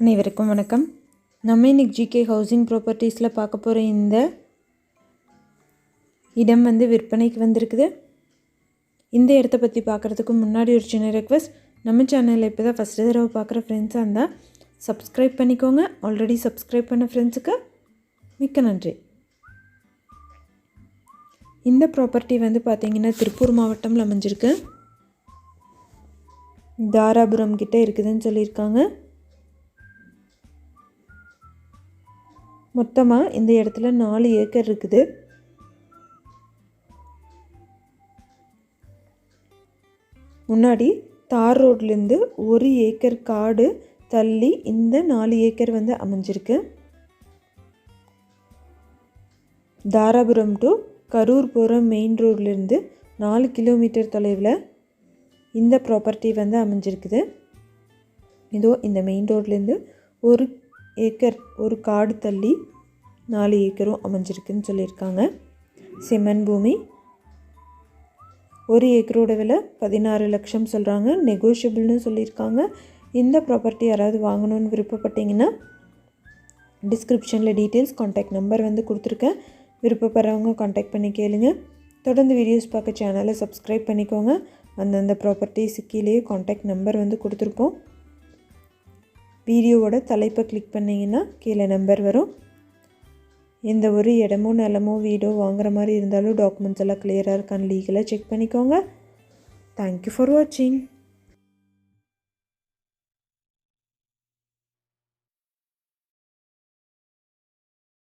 அனைவருக்கும் வணக்கம். நம்ம இன்னைக்கு ஜிகே ஹவுசிங் ப்ராப்பர்ட்டிஸில் பார்க்க போகிற இந்த இடம் வந்து விற்பனைக்கு வந்திருக்குது. இந்த இடத்த பற்றி பார்க்குறதுக்கு முன்னாடி ஒரு சின்ன ரெக்வஸ்ட் நம்ம சேனலில் இப்போ தான் ஃபஸ்ட்டு தடவை பார்க்குற ஃப்ரெண்ட்ஸாக இருந்தால் சப்ஸ்கிரைப் பண்ணிக்கோங்க. ஆல்ரெடி சப்ஸ்கிரைப் பண்ண ஃப்ரெண்ட்ஸுக்கு மிக்க நன்றி. இந்த ப்ராப்பர்ட்டி வந்து பார்த்திங்கன்னா திருப்பூர் மாவட்டம்ல அமைஞ்சிருக்கு. தாராபுரம் கிட்டே இருக்குதுன்னு சொல்லியிருக்காங்க. மொத்தமாக இந்த இடத்துல நாலு ஏக்கர் இருக்குது. முன்னாடி தார் ரோட்லேருந்து ஒரு ஏக்கர் காடு தள்ளி இந்த நாலு ஏக்கர் வந்து அமைஞ்சிருக்கு. தாராபுரம் டு கரூர் போகிற மெயின் ரோட்லேருந்து நாலு கிலோமீட்டர் தொலைவில் இந்த ப்ராப்பர்ட்டி வந்து அமைஞ்சிருக்குது. இதோ இந்த மெயின் ரோட்லேருந்து ஒரு ஏக்கர் ஒரு காடு தள்ளி நாலு ஏக்கரும் அமைஞ்சிருக்குன்னு சொல்லியிருக்காங்க. செம்மண் பூமி ஒரு ஏக்கரோட விலை பதினாறு லட்சம் சொல்கிறாங்க நெகோஷியபிள்னு சொல்லியிருக்காங்க. இந்த ப்ராப்பர்ட்டி யாராவது வாங்கணும்னு விருப்பப்பட்டீங்கன்னா டிஸ்கிரிப்ஷனில் டீட்டெயில்ஸ் காண்டாக்ட் நம்பர் வந்து கொடுத்துருக்கேன். விருப்பப்படுறவங்க காண்டாக்ட் பண்ணி கேளுங்க. தொடர்ந்து வீடியோஸ் பார்க்க சேனலை சப்ஸ்கிரைப் பண்ணிக்கோங்க. அந்தந்த ப்ராப்பர்ட்டிஸ் கீழேயே காண்டாக்ட் நம்பர் வந்து கொடுத்துருப்போம் வீடியோவோட தலைப்பை கிளிக் பண்ணிங்கன்னா கீழே நம்பர் வரும். எந்த ஒரு இடமோ நிலமோ வீடோ வாங்குற மாதிரி இருந்தாலும் டாக்குமெண்ட்ஸ் எல்லாம் கிளியராக இருக்கான்னு லீகலாக செக் பண்ணிக்கோங்க. தேங்க்யூ ஃபார் வாட்சிங்